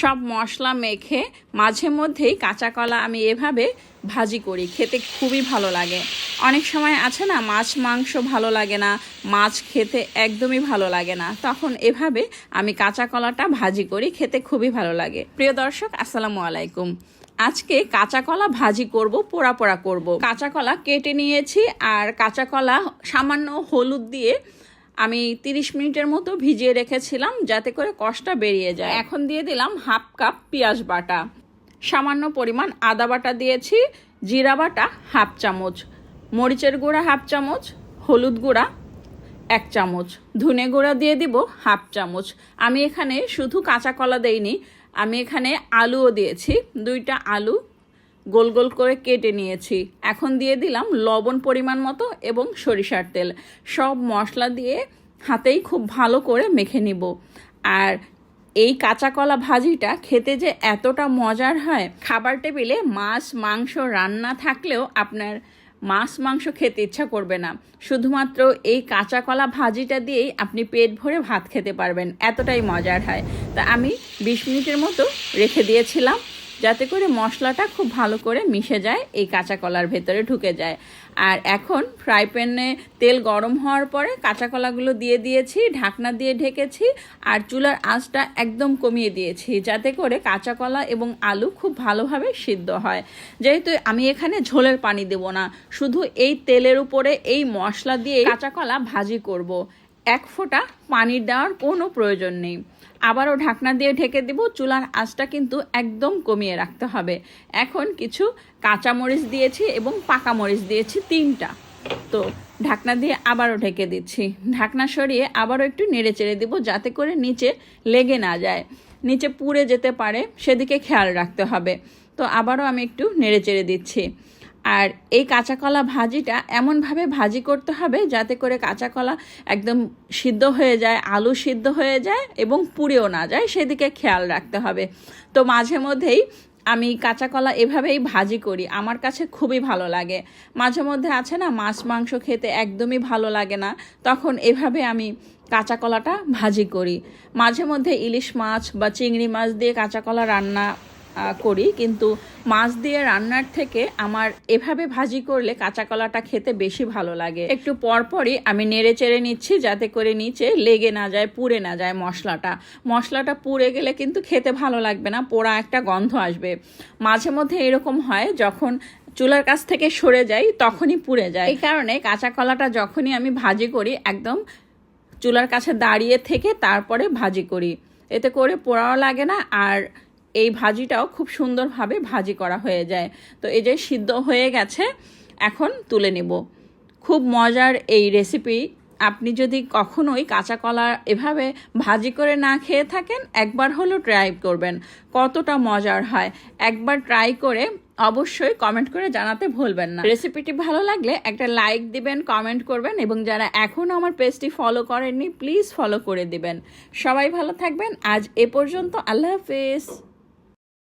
সব মশলা মেখে মাঝে মধ্যেই কাঁচা কলা আমি এভাবে ভাজি করি। খেতে খুবই ভালো লাগে। অনেক সময় আছে না, মাছ মাংস ভালো লাগে না, মাছ খেতে একদমই ভালো লাগে না। তখন এভাবে আমি কাঁচা কলাটা ভাজি করি, খেতে খুবই ভালো লাগে। প্রিয় দর্শক, আসসালামু আলাইকুম। আজকে কাঁচা কলা ভাজি করব, পোড়া পোড়া করব। কাঁচা কলা কেটে নিয়েছি আর কাঁচা কলা সামান্য হলুদ দিয়ে আমি তিরিশ মিনিটের মতো ভিজিয়ে রেখেছিলাম যাতে করে কষটা বেরিয়ে যায়। এখন দিয়ে দিলাম হাফ কাপ পেঁয়াজ বাটা। সামান্য পরিমাণ আদা বাটা দিয়েছি, জিরা বাটা হাফ চামচ, মরিচের গুঁড়া হাফ চামচ, হলুদ গুঁড়া এক চামচ, ধনে গুঁড়া দিয়ে দিব হাফ চামচ। আমি এখানে শুধু কাঁচা কলা দেইনি, আমি এখানে আলুও দিয়েছি, দুইটা আলু গোল গোল করে কেটে নিয়েছি। এখন দিয়ে দিলাম লবণ পরিমাণ মতো এবং সরিষার তেল। সব মশলা দিয়ে হাতেই খুব ভালো করে মেখে নিব। আর এই কাঁচা কলা ভাজিটা খেতে যে এতটা মজার হয়, খাবার টেবিলে মাছ, মাংস রান্না থাকলেও আপনার মাছ, মাংস খেতে ইচ্ছা করবে না। শুধুমাত্র এই কাঁচা কলা ভাজিটা দিয়েই আপনি পেট ভরে ভাত খেতে পারবেন। এতটাই মজার হয়। তা আমি বিশ মিনিটের মতো রেখে দিয়েছিলাম। যাতে করে মশলাটা খুব ভালো করে মিশে যায়, এই কাঁচা কলার ভেতরে ঢুকে যায় আর এখন ফ্রাই প্যানে তেল গরম হওয়ার পরে কাঁচা কলাগুলো দিয়ে দিয়েছি, ঢাকনা দিয়ে ঢেকেছি, আর চুলার আঁচটা একদম কমিয়ে দিয়েছি, যাতে করে কাঁচা কলা এবং আলু খুব ভালোভাবে সিদ্ধ হয় যেহেতু আমি এখানে ঝোলের পানি দেব না, শুধু এই তেলের উপরে এই মশলা দিয়ে কাঁচা কলা ভাজি করব। এক ফোঁটা পানির দেওয়ার কোনো প্রয়োজন নেই। আবারও ঢাকনা দিয়ে ঢেকে দিব, চুলার আঁচটা কিন্তু একদম কমিয়ে রাখতে হবে। এখন কিছু কাঁচা মরিচ দিয়েছি এবং পাকা মরিচ দিয়েছি তিনটা। তো ঢাকনা দিয়ে আবারও ঢেকে দিচ্ছি। ঢাকনা সরিয়ে আবারও একটু নেড়ে চেড়ে দিব যাতে করে নিচে লেগে না যায়। নিচে পুড়ে যেতে পারে, সেদিকে খেয়াল রাখতে হবে। তো আবারও আমি একটু নেড়ে চেড়ে দিচ্ছি। আর এই কাঁচা কলা ভাজিটা এমনভাবে ভাজি করতে হবে যাতে করে কাঁচা কলা একদম সিদ্ধ হয়ে যায়, আলু সিদ্ধ হয়ে যায় এবং পুড়েও না যায়, সেদিকে খেয়াল রাখতে হবে। তো মাঝে মধ্যেই আমি কাঁচা কলা এভাবেই ভাজি করি, আমার কাছে খুবই ভালো লাগে। মাঝে মধ্যে আছে না, মাছ মাংস খেতে একদমই ভালো লাগে না, তখন এভাবে আমি কাঁচা কলাটা ভাজি করি। মাঝে মধ্যে ইলিশ মাছ বা চিংড়ি মাছ দিয়ে কাঁচা কলা রান্না করি, কিন্তু মাছ দিয়ে রান্নার থেকে আমার এভাবে ভাজি করলে কাঁচা কলাটা খেতে বেশি ভালো লাগে। একটু পরপরই আমি নেড়ে চেড়ে নিচ্ছি, যাতে করে নিচে লেগে না যায়, পুড়ে না যায় মশলাটা। মশলাটা পুড়ে গেলে কিন্তু খেতে ভালো লাগবে না, পোড়া একটা গন্ধ আসবে। মাঝে মধ্যে এরকম হয়, যখন চুলার কাছ থেকে সরে যাই, তখনই পুড়ে যায়। এই কারণে কাঁচা কলাটা যখনই আমি ভাজি করি, একদম চুলার কাছে দাঁড়িয়ে থেকে তারপরে ভাজি করি। এতে করে পোড়াও লাগে না, আর এই ভাজিটাও খুব সুন্দরভাবে ভাজি করা হয়ে যায়। তো এই যে সিদ্ধ হয়ে গেছে, এখন তুলে নিব। খুব মজার এই রেসিপি আপনি যদি কখনোই কাঁচা কলা এভাবে ভাজি করে না খেয়ে থাকেন, একবার হলেও ট্রাই করবেন। কতটা মজার হয়। একবার ট্রাই করে অবশ্যই কমেন্ট করে জানাতে ভুলবেন না। রেসিপিটি ভালো লাগলে একটা লাইক দিবেন কমেন্ট করবেন এবং যারা এখনও আমার পেজটি ফলো করেননি প্লিজ ফলো করে দিবেন। সবাই ভালো থাকবেন। আজ এ পর্যন্ত। আল্লাহ হাফেজ।